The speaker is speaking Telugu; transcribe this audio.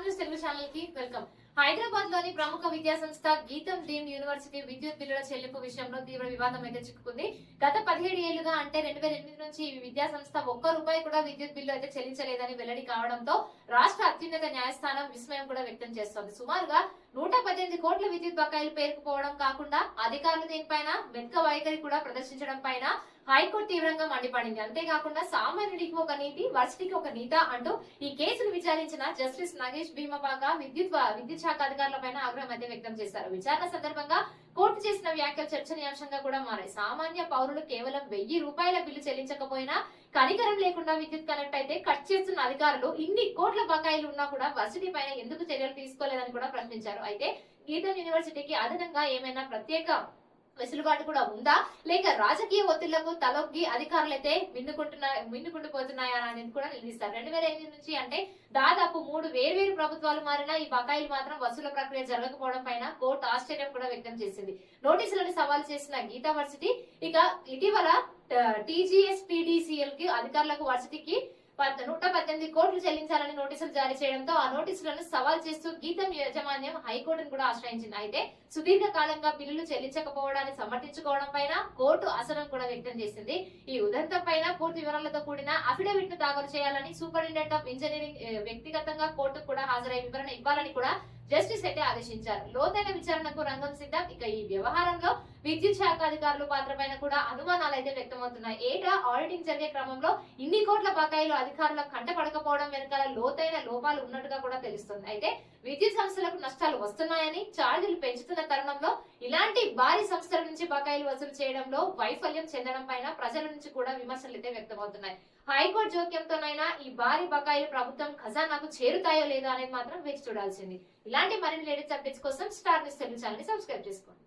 స్టార్ న్యూస్ తెలుగు ఛానల్కి వెల్కమ్. హైదరాబాద్లోని ప్రముఖ విద్యా సంస్థ గీతం డీమ్ యూనివర్సిటీ విద్యుత్ బిల్లుల చెల్లింపు విషయంలో తీవ్ర వివాదం అయితే చిక్కుకుంది. గత పదిహేడు ఏళ్ళుగా అంటే రెండు వేల ఎనిమిది నుంచి ఈ విద్యా సంస్థ ఒక్క రూపాయి కూడా విద్యుత్ బిల్లు అయితే చెల్లించలేదని వెల్లడి కావడంతో రాష్ట్ర అత్యున్నత న్యాయస్థానం విస్మయం కూడా వ్యక్తం చేస్తోంది. సుమారుగా నూట పద్దెనిమిది కోట్ల విద్యుత్ బకాయిలు పేరుకుపోవడం కాకుండా అధికారులు దీనిపైన వెనుక వైఖరి కూడా ప్రదర్శించడం పైన హైకోర్టు తీవ్రంగా మండిపడింది. అంతేకాకుండా సామాన్యుడికి ఒక నీతి వర్సిటీకి ఒక నీత అంటూ ఈ కేసును విచారించిన జస్టిస్ నగేష్ భీమబాగా విద్యుత్ విద్యుత్ శాఖ అధికారులపైన ఆగ్రహం అయితే వ్యక్తం చేశారు. విచారణ సందర్భంగా కోర్టు చేసిన వ్యాఖ్యలు చర్చనీయాంశంగా కూడా మారాయి. సామాన్య పౌరులు కేవలం వెయ్యి రూపాయల బిల్లు చెల్లించకపోయినా కనికరం లేకుండా విద్యుత్ కనెక్ట్ అయితే కట్ చేస్తున్న అధికారులు ఇన్ని కోట్ల బకాయిలు ఉన్నా కూడా వర్సిటీ పైన ఎందుకు చర్యలు తీసుకు కూడా ప్రశ్నించారు. అయితే గీతం యూనివర్సిటీకి అదనంగా ఏమైనా ప్రత్యేక వెసులుబాటు కూడా ఉందా? లేక రాజకీయ ఒత్తిళ్ళకు తలొగ్గి అధికారులు అయితే మిన్నుకుంటున్నా మిన్నుకుండిపోతున్నాయా అనేది కూడా నిలదీస్తారు రెండు వేల ఎనిమిది నుంచి అంటే దాదాపు మూడు వేర్వేరు ప్రభుత్వాలు మారినా ఈ బకాయిలు మాత్రం వసూలు ప్రక్రియ జరగకపోవడం పైన కోర్టు ఆశ్చర్యం కూడా వ్యక్తం చేసింది. నోటీసులను సవాల్ చేసిన గీతా వర్సిటీ ఇక ఇటీవల టీజీఎస్ పీడీసీఎల్కి అధికారులకు వర్సిటీకి నూట పద్దెనిమిది కోట్లు చెల్లించాలని నోటీసులు జారీ చేయడంతో ఆ నోటీసులను సవాల్ చేస్తూ గీతం యాజమాన్యం హైకోర్టును కూడా ఆశ్రయించింది. అయితే సుదీర్ఘ కాలంగా బిల్లులు చెల్లించకపోవడాన్ని సమర్థించుకోవడం పైన కోర్టు అసనం కూడా వ్యక్తం చేసింది. ఈ ఉదంతం పైన పూర్తి వివరాలతో కూడిన అఫిడవిట్ను దాఖలు చేయాలని సూపరింటెండెంట్ ఆఫ్ ఇంజనీరింగ్ వ్యక్తిగతంగా కోర్టుకు కూడా హాజరై వివరణ ఇవ్వాలని కూడా జస్టిస్ అయితే ఆదేశించారు. లోతైన విచారణకు రంగం సిద్ధం. ఇక ఈ వ్యవహారంలో విద్యుత్ శాఖ అధికారులు పాత్ర పైన కూడా అనుమానాలు అయితే వ్యక్తమవుతున్నాయి. ఏటా ఆడిటింగ్ జరిగే క్రమంలో ఇన్ని కోట్ల బకాయిలు అధికారుల కంటపడకపోవడం వెనకాల లోతైన లోపాలు ఉన్నట్టుగా కూడా తెలుస్తుంది. అయితే విద్యుత్ సంస్థలకు నష్టాలు వస్తున్నాయని ఛార్జీలు పెంచుతున్న తరుణంలో ఇలాంటి భారీ సంస్థల నుంచి బకాయిలు వసూలు చేయడంలో వైఫల్యం చెందడం పైన ప్రజల నుంచి కూడా విమర్శలు వ్యక్తమవుతున్నాయి. హైకోర్టు జోక్యంతోనైనా ఈ భారీ బకాయిలు ప్రభుత్వం ఖజానాకు చేరుతాయో లేదో అనేది మాత్రం వేచి చూడాల్సింది. ఇలాంటి మరిన్ని లేటెస్ట్ అప్డేట్స్ కోసం star news Telugu channel subscribe చేసుకోండి.